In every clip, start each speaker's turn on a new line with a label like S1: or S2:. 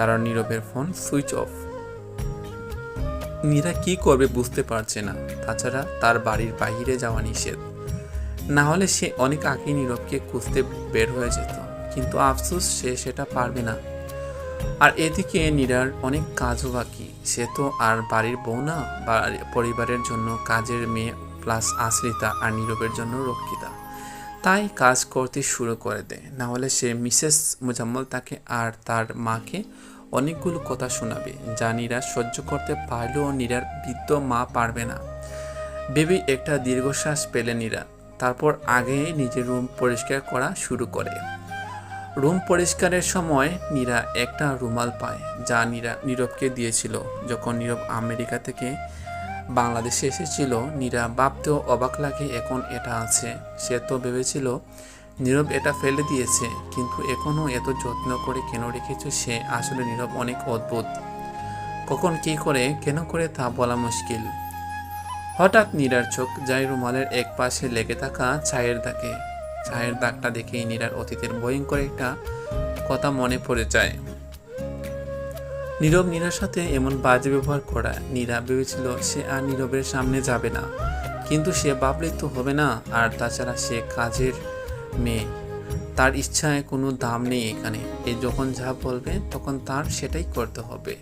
S1: কারণ নীরবের phone switch off. Nira কি করবে বুঝতে পারছে না। তাছাড়া তার বাড়ির বাইরে যাওয়া নিষেধ। না হলে সে অনেক আগে নীরবকে খুঁজতে বের হয়ে যেত। কিন্তু আফসোস সে সেটা পারবে না। আর এদিকে নীরার অনেক কাজও বাকি। সে তো আর বাড়ির বউ না পরিবারের জন্য কাজের মেয়ে প্লাস আশ্রিতা আর নীরবের জন্য রক্ষিতা। তাই কাজ করতে শুরু করে দেয়। না হলে সে মিসেস মুজাম্মল তাকে আর তার মাকে অনেকগুলো কথা শোনাবে, যা নীরা সহ্য করতে পারলেও নীরার বৃদ্ধ মা পারবে না। বেবি একটা দীর্ঘশ্বাস পেলে নীরা, তারপর আগে নিজের রুম পরিষ্কার করা শুরু করে। রুম পরিষ্কারের সময় নীরা একটা রুমাল পায়, যা নীরা নীরবকে দিয়েছিল। যখন নীরব আমেরিকা থেকে বাংলাদেশে এসেছিল। নীরা ভাবতেও অবাক লাগে এখন এটা আছে। সে তো ভেবেছিল, নীরব এটা ফেলে দিয়েছে, কিন্তু এখনও এত যত্ন করে কেন রেখেছে সে? আসলে নীরব অনেক অদ্ভুত। কখন কী করে, কেন করে তা বলা মুশকিল। হঠাৎ নীরার চোখ যায় রুমালের এক পাশে লেগে থাকা ছায়ের দাগে। ছায়ের দাগটা দেখেই নীরার অতীতের ভয়ঙ্কর একটা কথা মনে পড়ে যায়। নীরব নীরার সাথে এমন বাজে ব্যবহার করা নীরা ভেবেছিল সে আর নীরবের সামনে যাবে না। কিন্তু সে ভাবলেই তো হবে না, আর তাছাড়া সে কাজের মেয়ে। তার ইচ্ছায় কোনো দাম নেই এখানে। এ যখন যা বলবে, তখন তার সেটাই করতে হবে।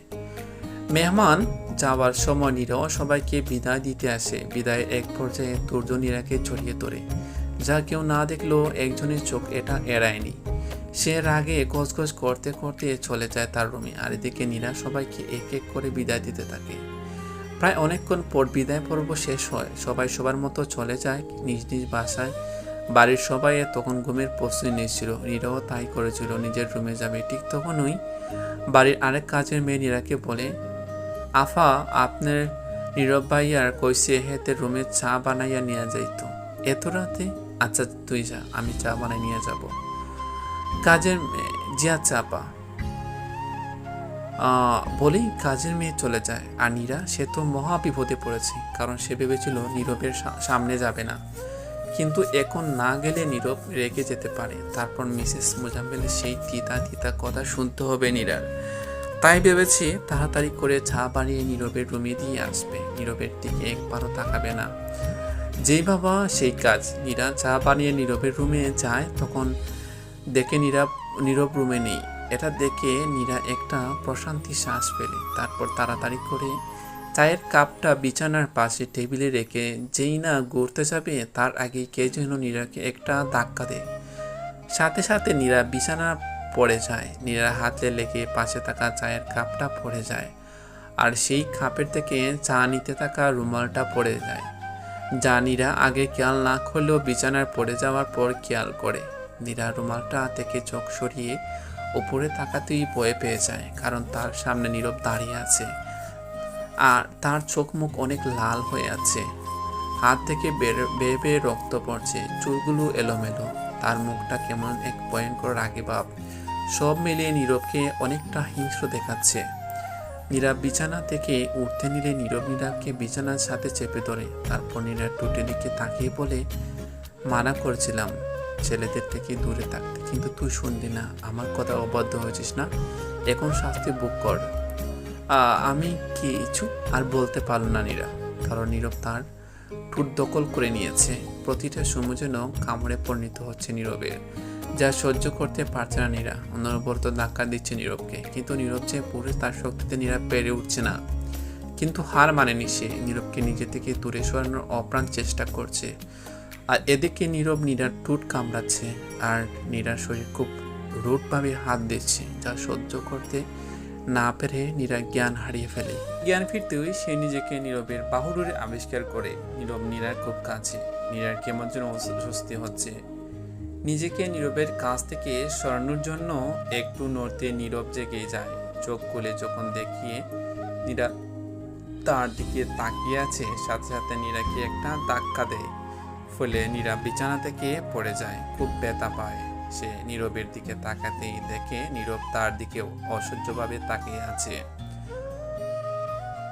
S1: মেহমান, যাওয়ার সময় নীরাও সবাইকে বিদায় দিতে আসে। বিদায়ের এক পর্যায়ে দুর্য নীরাকে জড়িয়ে ধরে। যা কেউ না দেখলেও একজনের চোখ এটা এড়ায়নি। সে রাগে গজগজ করতে করতে চলে যায় তার রুমে। আর এদিকে নীরা সবাইকে এক এক করে বিদায় দিতে থাকে। প্রায় অনেকক্ষণ পর বিদায় পর্ব শেষ হয়। সবাই সবার মতো চলে যায়। নিজ নিজ বাসায়। বাড়ির সবাই তখন ঘুমের প্রস্তুতি নিয়েছিল নীরাও তাই করেছিল। নিজের রুমে যাবে। ঠিক তখনই বাড়ির আরেক কাজের মেয়ে নীরাকে বলে, আফা, আপনার নীরব ভাইয়ার কইসে হেতে রুমে চা বানাইয়া নিয়ে যাইতো। এত রাতে? আচ্ছা তুই যা, আমি চা বানাই নিয়ে যাব। কাজের জিয়া চাপা। বলেই কাজের মেয়ে চলে যায়। আর নীরা, সে তো মহা বিপদে পড়েছে, কারণ সে ভেবেছিল নীরবের সামনে যাবে না। কিন্তু এখন না গেলে নীরব রেগে যেতে পারে। তারপর মিসেস মোজাম্মেলের সেই তিতা তিতা কথা শুনতে হবে নীরার। তাই ভেবেছি তাড়াতাড়ি করে চা বানিয়ে নীরবের রুমে দিয়ে আসবে। নীরবের দিকে একবারও তাকাবে না। যেই বাবা সেই কাজ। নীরা চা বানিয়ে নীরবের রুমে যায়, তখন দেখে নীরব নীরব রুমে নেই। এটা দেখে নীরা একটা প্রশান্তি শ্বাস পেলে তারপর তাড়াতাড়ি করে চায়ের কাপটা বিছানার পাশে টেবিলে রেখে, যেই না ঘুরতে যাবে, তার আগে কে যেন নীরাকে একটা ধাক্কা দেয়। সাথে সাথে নীরা বিছানা পড়ে যায়। নীরা হাতে লেগে পাশে থাকা চায়ের কাপটা পড়ে যায়। আর সেই কাপের থেকে চা নিতে থাকা রুমালটা পড়ে যায়। যা নীরা আগে খেয়াল না করলেও বিছানার পড়ে যাওয়ার পর খেয়াল করে। নীরা রুমালটা থেকে চোখ সরিয়ে উপরে তাকাতেই ভয়ে পেয়ে যায়, কারণ তার সামনে নীরব দাঁড়িয়ে আছে। আর তার চোখ মুখ অনেক লাল হয়ে আছে। হাত থেকে বেয়ে বেয়ে রক্ত পড়ছে, চুলগুলো এলোমেলো। তার মুখটা কেমন এক ভয়ঙ্কর রাগে ভাব। সব মিলিয়ে নীরবকে অনেকটা হিংস্র দেখাচ্ছে। নীরব বিছানা থেকে উঠতে নিলে নীরব নীরবকে বিছানার সাথে চেপে ধরে। তারপর নীরব টুটে দিকে তাকিয়ে বলে, মানা করছিলাম। ছেলেদের থেকে দূরে থাকতে কিন্তু তুই শুনলি না, আমার কথা অবাধ্য হয়েছিস না? এখন শাস্তি বুক কর। আমি কিছু আর বলতে পারল না নীরা। কারণ নীরব তার ঠোঁট দখল করে নিয়েছে। প্রতিটা সময় যেন কামড়ে পরিণত হচ্ছে নীরবের। যা সহ্য করতে পারছে না নীরা। অনবরত ধাক্কা দিচ্ছে নীরবকে। কিন্তু নীরব যে পুরো তার শক্তিতে নীরব পেরে উঠছে না। কিন্তু হার মানেনি সে। নীরবকে নিজে থেকে দূরে সরানোর অপ্রাণ চেষ্টা করছে। আর এদিকে নীরব নীরার টুট কামড়াচ্ছে আর নীরার শরীর খুব রুটভাবে হাত দিচ্ছে, যা সহ্য করতে না পেরে নীরা জ্ঞান হারিয়ে ফেলে। জ্ঞান ফিরতেই সে নিজেকে নীরবের বাহুডোরে আবিষ্কার করে। নীরব নীরার খুব কাছে। নীরার কেমন যেন অস্বস্তি হচ্ছে। নিজেকে নীরবের কাছ থেকে সরানোর জন্য একটু নড়তে নীরব জেগে যায়। চোখ খুলে যখন দেখিয়ে নীরা তার দিকে তাকিয়ে আছে, সাথে সাথে নীরাকে একটা ধাক্কা দেয়। ফলে নীরা বিছানা থেকে পড়ে যায়। খুব ব্যথা পায়। সে নীরবের দিকে তাকাতেই দেখে নীরব তার দিকে অসহ্যভাবে তাকিয়ে আছে।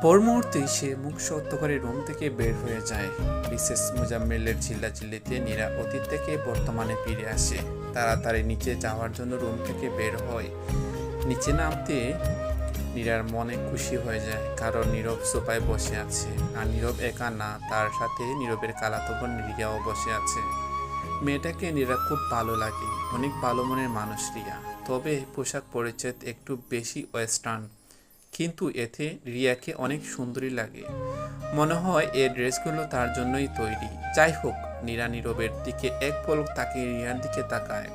S1: পর মুহূর্তে সে মুখ সত্য করে রুম থেকে বের হয়ে যায়। বিশেষ মুজাম্মেলের চিল্লাচিল্লিতে নীরা অতীত থেকে বর্তমানে ফিরে আসে। তাড়াতাড়ি নিচে যাওয়ার জন্য রুম থেকে বের হয়। নিচে নামতে নীরার মনে খুশি হয়ে যায়, কারণ নীরব সোফায় বসে আছে। আর নীরব একা না, তার সাথে নীরবের কালাতো বোন রিয়াও বসে আছে। মেয়েটাকে নীরা খুব ভালো লাগে, অনেক ভালো মনের মানুষ রিয়া। তবে পোশাক পরিচ্ছেদ একটু বেশি ওয়েস্টার্ন, কিন্তু এতে রিয়াকে অনেক সুন্দরী লাগে। মনে হয় এই ড্রেসগুলো তার জন্যই তৈরি। যাই হোক, নীরা নীরবের দিকে এক পলক তাকে রিয়ার দিকে তাকায়।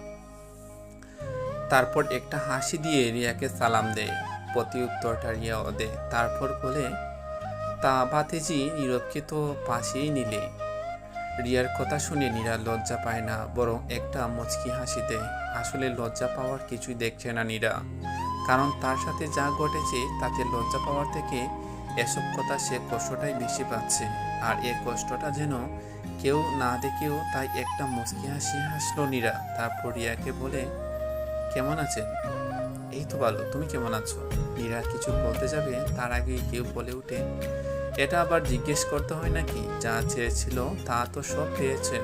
S1: তারপর একটা হাসি দিয়ে রিয়াকে সালাম দেয়। প্রতি উত্তরটা রিয়াও দেয় তারপর বলে, তা ভাতেজি নীরবকে তো পাশেই নিলে। রিয়ার কথা শুনে নীরা লজ্জা পায় না, বরং একটা মুচকি হাসি দেয়। আসলে লজ্জা পাওয়ার কিছুই দেখছে না নীরা। কারণ তার সাথে যা ঘটেছে, তাতে লজ্জা পাওয়ার থেকে এসব কথা সে কষ্টটাই বেশি পাচ্ছে। আর এই কষ্টটা যেন কেউ না দেখেও তাই একটা মুচকি হাসি হাসলো নীরা। তারপর রিয়াকে বলে, কেমন আছেন? এই তো ভালো তুমি কেমন আছো? নীরা কিছু বলতে যাবে? তার আগে কেউ বলে ওঠে, এটা আবার জিজ্ঞেস করতে হয় নাকি? যা চেয়েছিল তা তো সব পেয়েছে।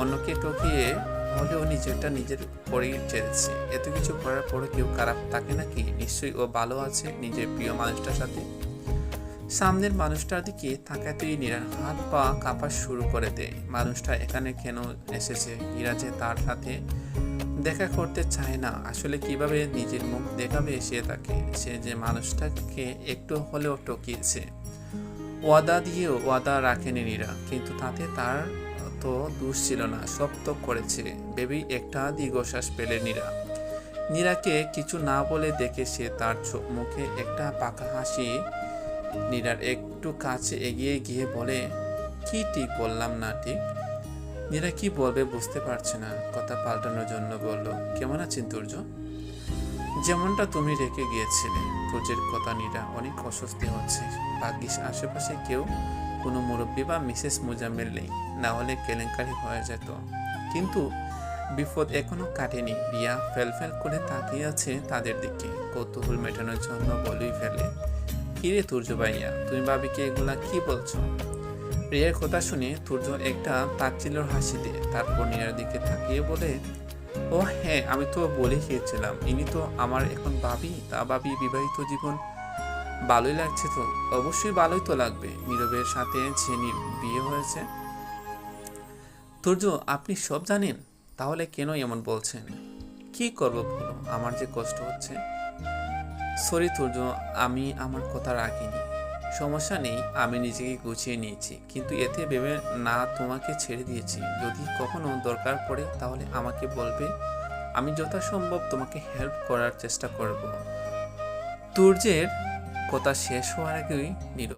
S1: অন্যকে টকিয়ে হলেও নিজেরটা নিজের পরেই চেয়েছে। এত কিছু করার পরে কেউ খারাপ থাকে নাকি? নিশ্চয়ই ও ভালো আছে নিজের প্রিয় মানুষটার সাথে? সামনের মানুষটার দিকে তাকাতেই নীরার হাত পা কাঁপা শুরু করে দেয়। মানুষটা এখানে কেন এসেছে? ইরা যে তার সাথে দেখা করতে চায় না, আসলে কীভাবে নিজের মুখ দেখাবে সে তাকে? সে যে মানুষটাকে একটু হলেও টকিয়েছে ওয়াদা দিয়েও ওয়াদা রাখেনি নীরা, কিন্তু তাতে তার তো দোষ ছিল না, সব তো করেছে বেবি একটা দীর্ঘশ্বাস পেলে নীরা। নীরাকে কিছু না বলে দেখে সে তার মুখে একটা পাকা হাসি। নীরার একটু কাছে এগিয়ে গিয়ে বলে, কি ঠিক বললাম না, ঠিক? নীরা কি বলবে বুঝতে পারছে না। কথা পাল্টানোর জন্য বলল, কেমন আছেন তুর্য? যেমনটা তুমি রেখে গিয়েছিলে, তুর্যের কথা নীরা অনেক অস্বস্তি হচ্ছে। ভাগ্যিস আশেপাশে কেউ কোনো মুরব্বী বা মিসেস মুজাম্মেল নেই, না হলে কেলেঙ্কারি হয়ে যেত। কিন্তু বিপদ এখনও কাটেনি। রিয়া ফেল করে তাকিয়ে আছে তাদের দিকে। কৌতূহল মেটানোর জন্য বলেই ফেলে, কিরে তুর্য ভাইয়া, তুমি ভাবিকে এগুলা কি বলছো? রিয়ার কথা শুনে তুর্য একটা তাচ্ছিল্যর হাসি দেয় তারপর নীরার দিকে তাকিয়ে বলে, ও হ্যাঁ আমি তো বলে খেয়েছিলাম ইনি তো আমার এখন ভাবি, তা ভাবি বিবাহিত জীবন। ভালোই লাগছে তো, অবশ্যই ভালোই তো লাগবে নীরবের সাথে ছেনির বিয়ে হয়েছে। তুর্য আপনি সব জানেন, তাহলে কেন এমন বলছেন? কি করব বলো আমার যে কষ্ট হচ্ছে। সরি তুর্য আমি আমার কথা রাখিনি। সমস্যা নেই, আমি নিজেকে গুছিয়ে নিয়েছি। কিন্তু এতে ভেবে না তোমাকে ছেড়ে দিয়েছি। যদি কখনো দরকার পড়ে তাহলে আমাকে বলবে, আমি যথাসম্ভব তোমাকে হেল্প করার চেষ্টা করব। তুর্যের কথা শেষ হওয়ার আগেই নীরব